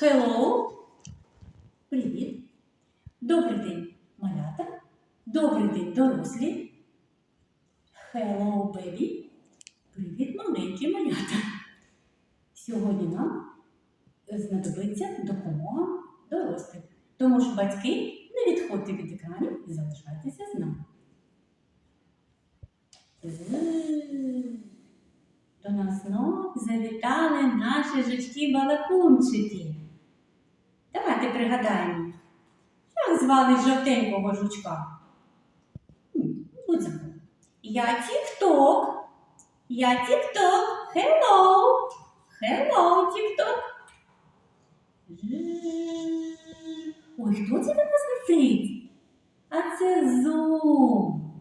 Hello. Привіт. Добрий день, малята. Добрий день, дорослі. Hello, baby. Привіт, маленькі малята. Сьогодні нам знадобиться допомога дорослих. Тому ж батьки не відходьте від екранів і залишайтеся з нами. До нас знов завітали наші жучки-балакунчики. Давайте пригадаємо, як звали жовтенького жучка? Забув. Я Тік-Ток. Я Тік-Ток. Hello. Hello, Тік-Ток. Ой, хто це до нас летить? А це Зум.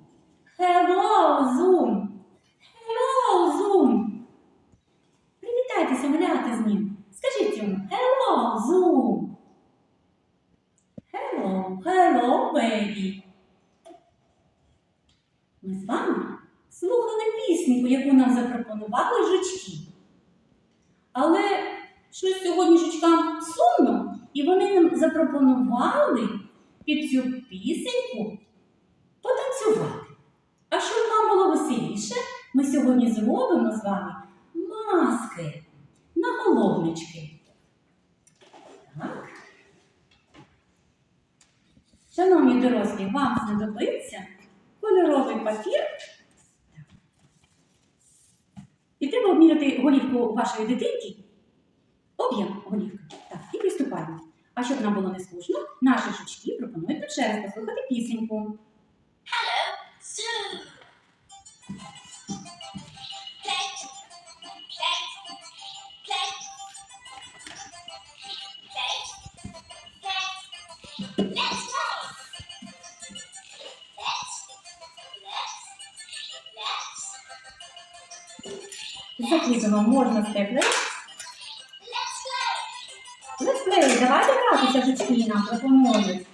Hello, Зум. Hello, Зум. Привітайтеся, малята з ним. Скажіть йому Hello, Zoom. Hello, baby. Ми з вами слухали пісеньку, яку нам запропонували жучки. Але щось сьогодні жучкам сумно, і вони нам запропонували під цю пісеньку потанцювати. А щоб вам було веселіше, ми сьогодні зробимо з вами маски на головнички. Так. Шановні дорослі, вам знадобиться кольоровий папір. І треба обміряти голівку вашої дитинки. Об'єм голівки. Так, і приступаємо. А щоб нам було не скучно, наші жучки пропонують нам ще раз послухати пісеньку. Zoo. Закріпимо можна play. Летсплей, давайте гратися жучки нам пропонують.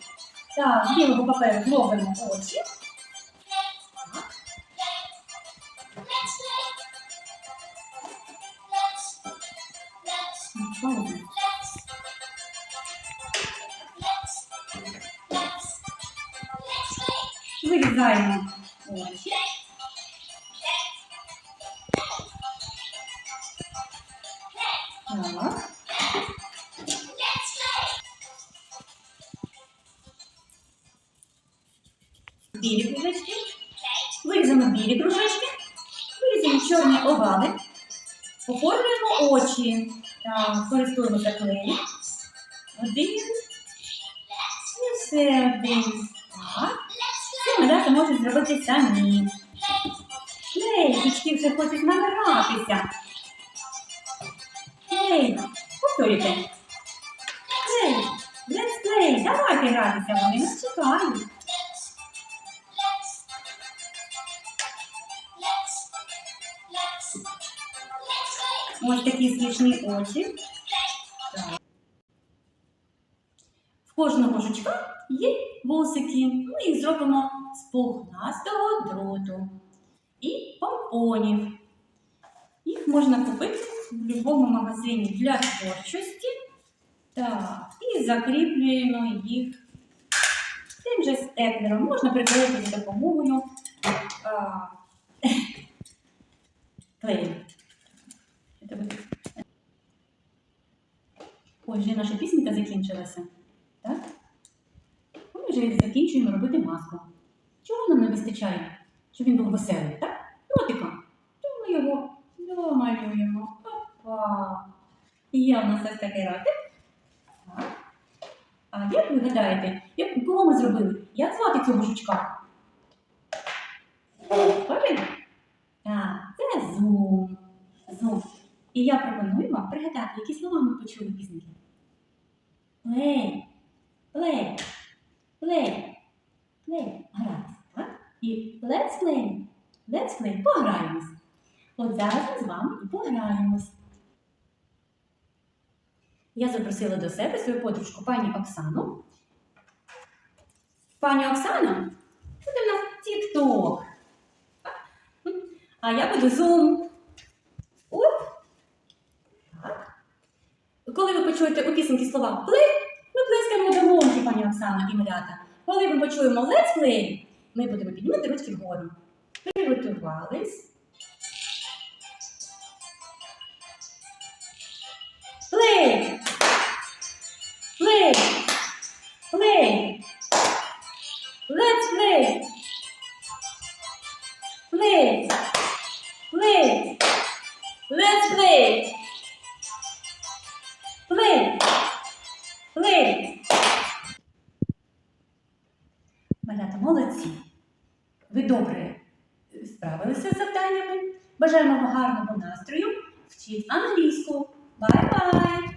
Так, з білого паперу зробимо очі. Let's play. Так. Білі кружечки. Вирізаємо білі кружечки. Вирізаємо чорні овали. Оформлюємо очі. Так, користуємося клеєм. Один. І все один. Так. Це малята можуть зробити самі. Клей, жучки вже хочуть награтися. Клей, повторюйте. Клей, let's play. Давайте гратися, вони нас чекають. Ось такі смішні очі. Так. В кожного жучка є вусики. Ми їх зробимо з пухнастого дроту і помпонів. Їх можна купити в будь-якому магазині для творчості. Так, і закріплюємо їх тим же степлером. Можна приклеїти за допомогою клею. Ой, вже наша пісенька закінчилася. Так? Ми вже закінчуємо робити маску. Чого нам не вистачає? Щоб він був веселий, так? Ротика. То ми його домалюємо. Є у нас ось такий ротик. Так. А як ви гадаєте, як, кого ми зробили? Як звати цього жучка? Правильно? Так, це зум. Зум. І я пропоную вам пригадати, які слова ми почули пізники. Play, play, play, play. Гратися, так? І let's play, let's play. Пограємось. От зараз ми з вами і пограємось. Я запросила до себе свою подружку пані Оксану. Пані Оксана, це у нас TikTok. А я буду Zoom. Оп. Так. коли ви почуєте у пісеньки слова play, ми плескаємо долоньки, пані Оксана і малята. Коли ми почуємо let's play, ми будемо піднімати ручки вгору. Приготувались. Play! Play! Play! Let's play! Play! Play! Малята, молодці! Ви добре справилися з завданнями. Бажаємо вам гарного настрою. Вчіть англійську. Бай-бай!